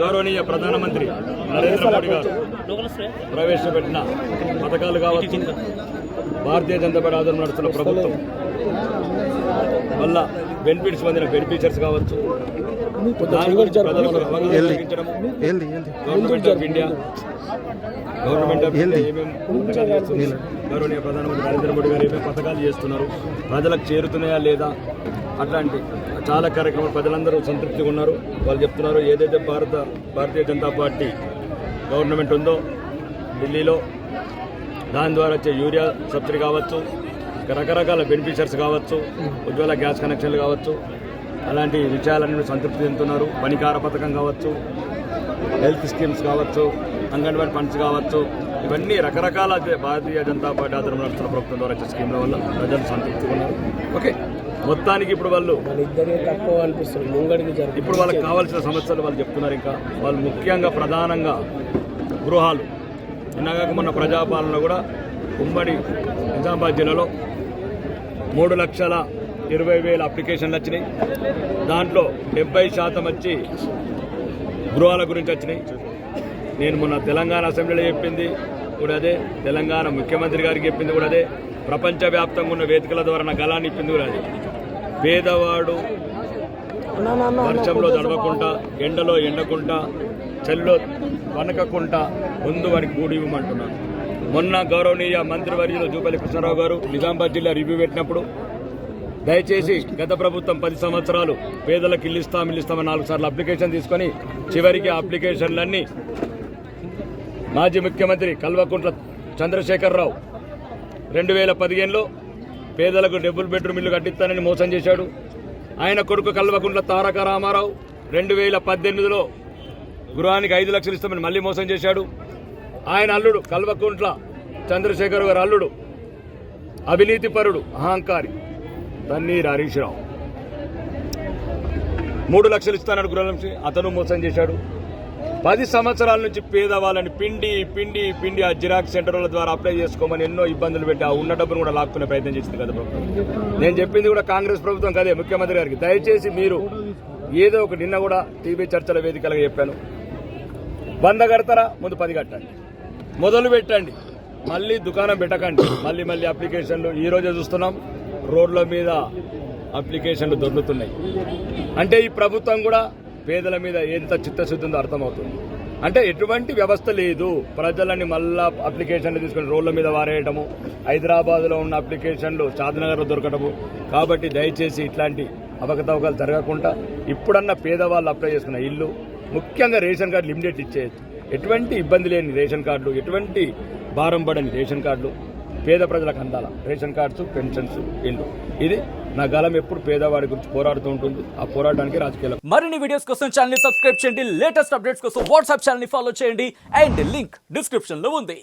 గౌరవనీయ ప్రధానమంత్రి నరేంద్ర మోడీ గారు ప్రవేశపెట్టిన పథకాలు కావచ్చు భారతీయ జనతా పార్టీ ఆధ్వర్యంలో నడుస్తున్న ప్రభుత్వం వల్ల బెనిఫిట్స్ పొందిన బెనిఫిషర్స్ కావచ్చు government of India government of India ఏమేమి గౌరవనీయ ప్రధానమంత్రి నరేంద్ర మోడీ గారు ఏమేమి పథకాలు చేస్తున్నారు ప్రజలకు చేరుతున్నాయా లేదా అట్లాంటి చాలా కార్యక్రమాలు ప్రజలందరూ సంతృప్తిగా ఉన్నారు. వాళ్ళు చెప్తున్నారు ఏదైతే భారత భారతీయ జనతా పార్టీ గవర్నమెంట్ ఉందో ఢిల్లీలో దాని ద్వారా వచ్చే యూరియా సబ్సిడీ కావచ్చు రకరకాల బెనిఫిషర్స్ కావచ్చు ఉజ్వల గ్యాస్ కనెక్షన్లు కావచ్చు అలాంటి విషయాలన్నీ సంతృప్తి చెందుతున్నారు. పనికార పథకం కావచ్చు హెల్త్ స్కీమ్స్ కావచ్చు అంగన్వాడీ ఫండ్స్ కావచ్చు ఇవన్నీ రకరకాల భారతీయ జనతా పార్టీ ఆధ్వర్యంలో నడుస్తున్న ప్రభుత్వం ద్వారా వచ్చే స్కీమ్ల వల్ల ప్రజలు సంతృప్తిగా ఉన్నారు ఓకే. మొత్తానికి ఇప్పుడు వాళ్ళు ఇద్దరే తక్కువ అనిపిస్తుంది. ముంగడికి ఇప్పుడు వాళ్ళకి కావాల్సిన సమస్యలు వాళ్ళు చెప్తున్నారు ఇంకా. వాళ్ళు ముఖ్యంగా ప్రధానంగా గృహాలు. నిన్నగాక మొన్న ప్రజాపాలన కూడా ఉమ్మడి నిజామాబాద్ జిల్లాలో మూడు లక్షల ఇరవై వేల అప్లికేషన్లు వచ్చినాయి. దాంట్లో డెబ్బై శాతం వచ్చి గృహాల గురించి వచ్చినాయి. నేను మొన్న తెలంగాణ అసెంబ్లీలో చెప్పింది కూడా అదే. తెలంగాణ ముఖ్యమంత్రి గారికి చెప్పింది కూడా అదే. ప్రపంచవ్యాప్తంగా ఉన్న వేదికల ద్వారా నా గలాన్ని ఇప్పింది కూడా అదే. పేదవాడు వర్షంలో తడవకుండా ఎండలో ఎండకుండా చలిలో వనకకుండా ముందు వాడికి కూడి ఇవ్వమంటున్నాను. మొన్న గౌరవనీయ మంత్రివర్యులు జూపల్లి కృష్ణారావు గారు నిజామాబాద్ జిల్లా రివ్యూ పెట్టినప్పుడు దయచేసి గత ప్రభుత్వం పది సంవత్సరాలు పేదలకు ఇల్లుస్తాం ఇల్లుస్తామని నాలుగు సార్లు అప్లికేషన్ తీసుకొని చివరికి అప్లికేషన్లన్నీ మాజీ ముఖ్యమంత్రి కల్వకుంట్ల చంద్రశేఖరరావు రెండు వేల పదిహేనులో పేదలకు డబుల్ బెడ్రూమ్ ఇల్లు కట్టిస్తానని మోసం చేశాడు. ఆయన కొడుకు కల్వకుంట్ల తారక రామారావు రెండు వేల పద్దెనిమిదిలో గృహానికి ఐదు లక్షలు ఇస్తామని మళ్ళీ మోసం చేశాడు. ఆయన అల్లుడు కల్వకుంట్ల చంద్రశేఖర్ గారు అల్లుడు అవినీతిపరుడు అహంకారి తన్నీర్ హరీష్ రావు. మూడు లక్షలు ఇస్తానని గృహలక్ష్మి అతను మోసం చేశాడు. పది సంవత్సరాల నుంచి పేదవాళ్ళని పిండి పిండి పిండి ఆ జిరాక్స్ సెంటర్ల ద్వారా అప్లై చేసుకోమని ఎన్నో ఇబ్బందులు పెట్టి ఆ ఉన్న డబ్బును కూడా లాక్కునే ప్రయత్నం చేసింది కదా ప్రభుత్వం. నేను చెప్పింది కూడా కాంగ్రెస్ ప్రభుత్వం కదే ముఖ్యమంత్రి గారికి. దయచేసి మీరు ఏదో ఒక నిన్న కూడా టీవీ చర్చల వేదికలుగా చెప్పాను. వంద కడతారా ముందు పది కట్టండి. మొదలు పెట్టండి. మళ్ళీ దుకాణం పెట్టకండి. మళ్ళీ మళ్ళీ అప్లికేషన్లు. ఈ రోజే చూస్తున్నాం రోడ్ల మీద అప్లికేషన్లు దొరుకుతున్నాయి అంటే ఈ ప్రభుత్వం కూడా పేదల మీద ఎంత చిత్తశుద్ధి ఉందో అర్థమవుతుంది. అంటే ఎటువంటి వ్యవస్థ లేదు. ప్రజలని మళ్ళా అప్లికేషన్లు తీసుకుని రోడ్ల మీద వారేయటము హైదరాబాద్లో ఉన్న అప్లికేషన్లు షాద్నగర్లో దొరకటము. కాబట్టి దయచేసి ఇట్లాంటి అవకతవకాలు జరగకుండా ఇప్పుడన్నా పేదవాళ్ళు అప్లై చేసుకున్న ఇల్లు ముఖ్యంగా రేషన్ కార్డులు ఇమ్మీడియట్ ఇచ్చేయచ్చు. ఎటువంటి ఇబ్బంది లేని రేషన్ కార్డులు ఎటువంటి భారం పడని రేషన్ కార్డులు పేద ప్రజలకు అందాల? రేషన్ కార్డ్స్ పెన్షన్స్ ఇల్లు ఇది నా గలం ఎప్పుడు పేదవాడి గురించి పోరాడుతూ ఉంటుంది. ఆ పోరాటానికి రాజకీయాలు మరిన్ని వీడియోస్ కోసం ఛానల్ సబ్స్క్రైబ్ చేయండి. లేటెస్ట్ అప్డేట్స్ కోసం వాట్సాప్ ఛానల్ ఫాలో చేయండి. అండ్ లింక్ డిస్క్రిప్షన్లో ఉంది.